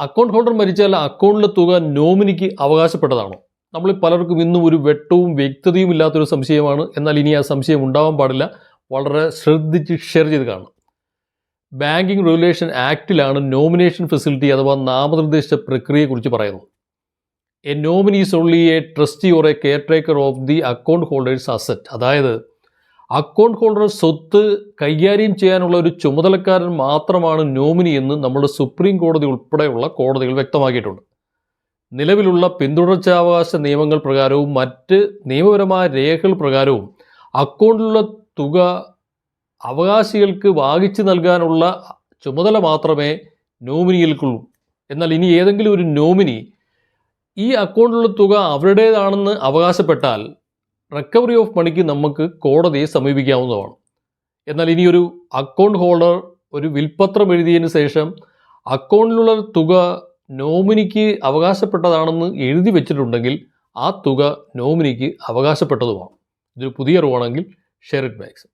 Account holder മരിച്ചാൽ അക്കൗണ്ടിലെ തുക നോമിനിക്ക് അവകാശപ്പെട്ടതാണോ? നമ്മൾ പലർക്കും ഇന്നും ഒരു വെട്ടവും വ്യക്തതയും ഇല്ലാത്തൊരു സംശയമാണ്. എന്നാൽ ഇനി ആ സംശയം ഉണ്ടാവാൻ പാടില്ല. വളരെ ശ്രദ്ധിച്ച് ഷെയർ ചെയ്ത് കാണണം. ബാങ്കിങ് റെഗുലേഷൻ ആക്റ്റിലാണ് നോമിനേഷൻ ഫെസിലിറ്റി അഥവാ നാമനിർദ്ദേശ പ്രക്രിയയെക്കുറിച്ച് പറയുന്നത്. A nominees only a trustee or a caretaker of the account holders asset അതായത് അക്കൗണ്ട് ഹോൾഡർ സ്വത്ത് കൈകാര്യം ചെയ്യാനുള്ള ഒരു ചുമതലക്കാരൻ മാത്രമാണ് നോമിനി എന്ന് നമ്മുടെ സുപ്രീം കോടതി ഉൾപ്പെടെയുള്ള കോടതികൾ വ്യക്തമാക്കിയിട്ടുണ്ട്. നിലവിലുള്ള പിന്തുടർച്ചാവകാശ നിയമങ്ങൾ പ്രകാരവും മറ്റ് നിയമപരമായ രേഖകൾ പ്രകാരവും അക്കൗണ്ടിലുള്ള തുക അവകാശികൾക്ക് വാങ്ങിച്ചു നൽകാനുള്ള ചുമതല മാത്രമേ നോമിനികൾക്കുള്ളൂ. എന്നാൽ ഇനി ഏതെങ്കിലും ഒരു നോമിനി ഈ അക്കൗണ്ടിലുള്ള തുക അവരുടേതാണെന്ന് അവകാശപ്പെട്ടാൽ റിക്കവറി ഓഫ് മണിക്ക് നമുക്ക് കോടതിയെ സമീപിക്കാവുന്നതാണ്. എന്നാൽ ഇനിയൊരു അക്കൗണ്ട് ഹോൾഡർ ഒരു വിൽപത്രം എഴുതിയതിന് ശേഷം അക്കൗണ്ടിലുള്ള തുക നോമിനിക്ക് അവകാശപ്പെട്ടതാണെന്ന് എഴുതി വെച്ചിട്ടുണ്ടെങ്കിൽ ആ തുക നോമിനിക്ക് അവകാശപ്പെട്ടതുമാണ്. ഇതൊരു പുതിയ അറിവാണെങ്കിൽ ഷെയർ ഇറ്റ് മാക്സ്